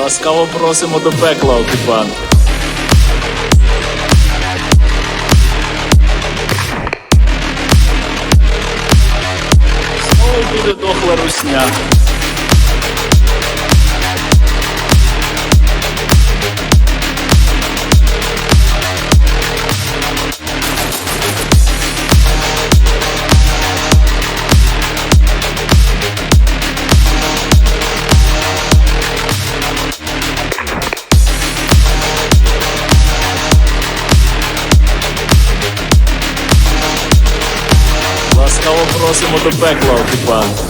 Ласкаво просимо до пекла, окупант. Знову буде дохла русня. Ласкаво просимо до пекла, окупант.